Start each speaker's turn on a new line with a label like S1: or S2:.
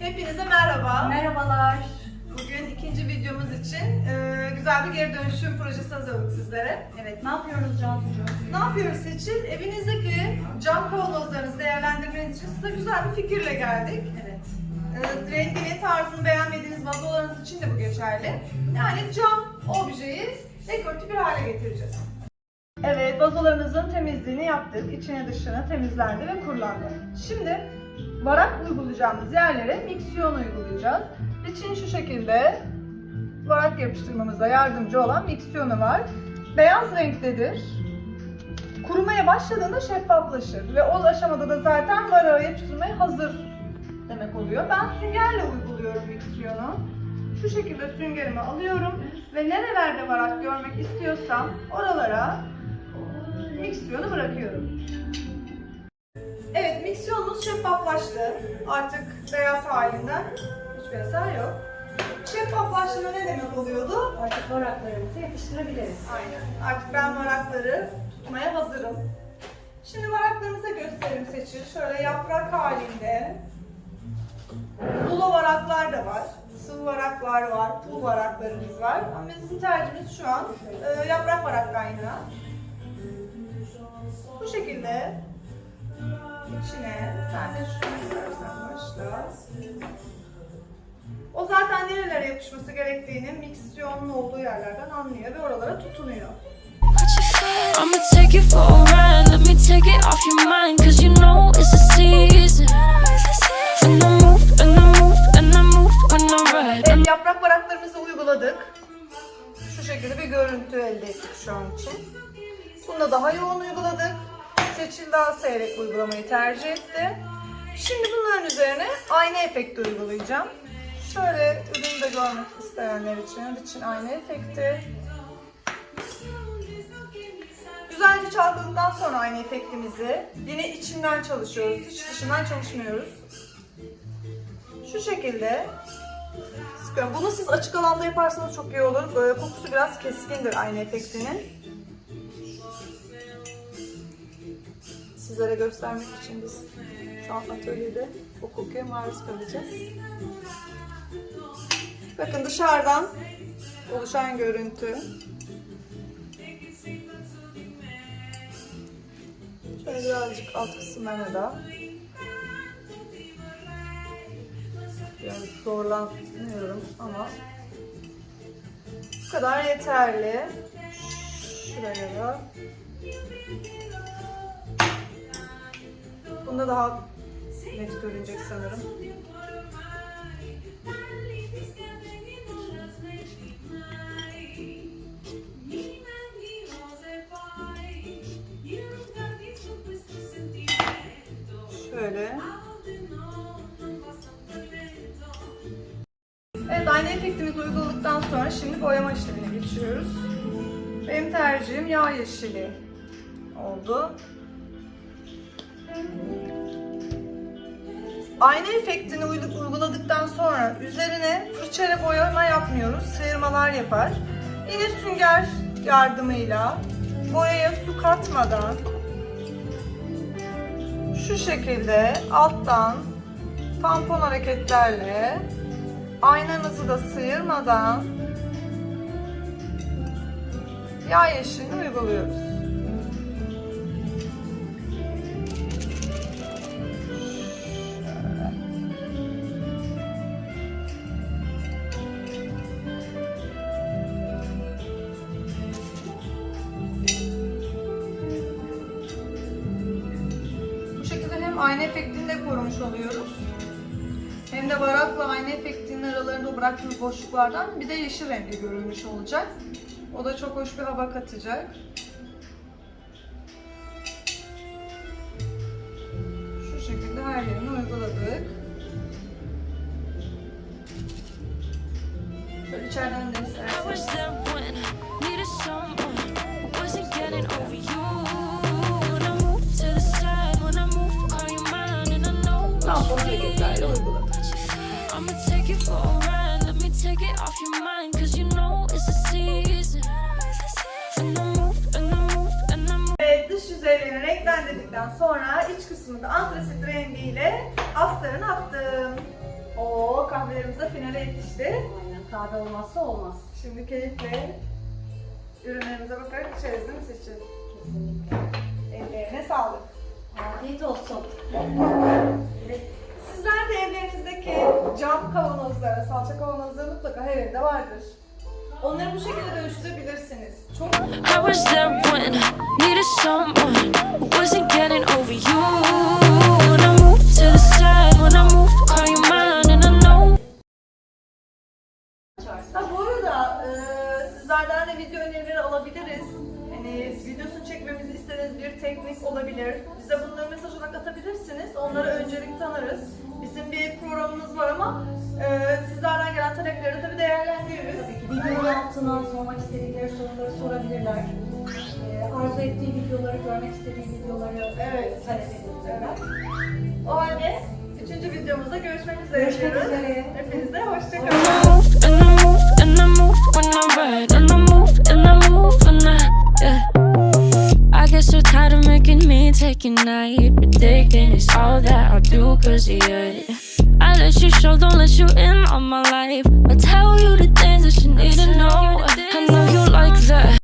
S1: Hepinize merhaba.
S2: Merhabalar.
S1: Bugün ikinci videomuz için e, güzel bir geri dönüşüm projesi hazırladık sizlere.
S2: Evet, ne yapıyoruz Cansucuğum?
S1: Ne yapıyoruz Seçil? Evinizdeki cam kavanozlarınızı değerlendirmeniz için size güzel bir fikirle geldik.
S2: Evet.
S1: E, rengini, tarzını beğenmediğiniz vazolarınız için de bu geçerli. Yani cam objeyi dekoratif bir hale getireceğiz. Evet, vazolarımızın temizliğini yaptık. İçine dışına temizlendi ve kurulandı. Şimdi varak uygulayacağımız yerlere miksiyon uygulayacağız. İçin şu şekilde varak yapıştırmamıza yardımcı olan miksiyonu var. Beyaz renktedir. Kurumaya başladığında şeffaflaşır ve o aşamada da zaten varağı yapıştırmaya hazır demek oluyor. Ben süngerle uyguluyorum miksiyonu. Şu şekilde süngerimi alıyorum ve nerelerde varak görmek istiyorsam oralara miksiyonu bırakıyorum. Evet, miksiyonumuz şeffaflaştı. Artık beyaz halinden hiçbir eser yok. Şeffaflaştığında ne demek oluyordu?
S2: Artık varaklarımızı yapıştırabiliriz.
S1: Aynen. Artık ben varakları tutmaya hazırım. Şimdi varaklarımıza gösterim seçil. Şöyle yaprak halinde. Rulo varaklar da var. Sıvı varaklar var. Pul varaklarımız var. Ama bizim tercihimiz şu an e, yaprak varak kaynağı. Bu şekilde içine sen de başla. O zaten nerelere yapışması gerektiğini miksiyonun olduğu yerlerden anlıyor ve oralara tutunuyor.
S3: I'ma take you for a ride. Let me take it off your mind. Cause you know it's a season. And I move, and I move, and I move when I ride.
S1: Evet, yaprak varaklarımızı uyguladık. Şu şekilde bir görüntü elde ettik şu an için. Bunda daha yoğun uyguladık. Seçil daha seyrek uygulamayı tercih etti. Şimdi bunların üzerine ayna efekti uygulayacağım. Şöyle ürünü de görmek isteyenler için, için ayna efekti. Güzelce çaldıktan sonra ayna efektimizi yine içinden çalışıyoruz, hiç dışından çalışmıyoruz. Şu şekilde sıkıyorum. Bunu siz açık alanda yaparsanız çok iyi olur. Kokusu biraz keskindir ayna efektinin. Sizlere göstermek için biz şu an atölyede o kokuya maruz kalacağız. Bakın dışarıdan oluşan görüntü. Şöyle birazcık alt kısımlarına da Biraz zorlanıyorum ama bu kadar yeterli. Şuraya da. Bunda daha net görünecek sanırım. Şöyle. Evet, ayna efektimizi uyguladıktan sonra şimdi boyama işlemine geçiyoruz. Benim tercihim yağ yeşili oldu. Ayna efektini uy- uyguladıktan sonra üzerine fırçayla boyama yapmıyoruz, sıyırmalar yapar. Yine sünger yardımıyla boyaya su katmadan şu şekilde alttan tampon hareketlerle aynanızı da sıyırmadan yağ yeşilini uyguluyoruz. Hem ayna efektini de korumuş oluyoruz. Hem de varakla ayna efektinin aralarında bıraktığımız boşluklardan bir de yeşil renkli görünmüş olacak. O da çok hoş bir hava katacak. Tampon
S3: what you
S1: hareketlerle
S3: need.
S1: uyguladık.
S3: I'ma take you for a ride. Let me take it off your mind, cause you know it's a season. And I move, and I move, and I move.
S1: Evet, dış yüzeylerini renklendirdikten sonra iç kısmında antrasit rengiyle astarını attım. Oo, kahvelerimiz de finale yetişti.
S2: Aynen kahve olmazsa olmaz.
S1: Şimdi keyifle ürünlerimize bakarak içeriz değil mi Seçil?
S2: Kesinlikle.
S1: Ellerine sağlık.
S2: Afiyet olsun.
S1: Sizler de evlerinizdeki cam kavanozları, salça kavanozları mutlaka her evde vardır. Onları bu şekilde dönüştürebilirsiniz. Çok
S3: I was there when I needed someone wasn't getting over you. When I move to the side, when I move, call you mine, and I know.
S1: Ha bu arada e, sizlerden de video önerileri alabiliriz. Hani videosunu çekmemizi istediğiniz bir teknik olabilir. Bize bunları mesaj olarak atabilirsiniz. Onlara öncelik tanırız. Bizim bir programımız var ama e, sizlerden gelen talepleri tabii değerlendiririz.
S2: Videonun altına sormak istedikleri soruları sorabilirler. Ee, arzu ettiği videoları, görmek istediği videoları
S1: Evet.
S2: talep edebilirler.
S1: O halde üçüncü videomuzda görüşmek üzere
S2: Görüşmek
S1: diyoruz.
S2: üzere.
S1: Hepinize
S3: When
S1: hoşçakalın.
S3: Get so tired of making me take a night, predicting it's all that I do cause you. I let you show, don't let you in on my life. I tell you the things that you need to know. I know you like that.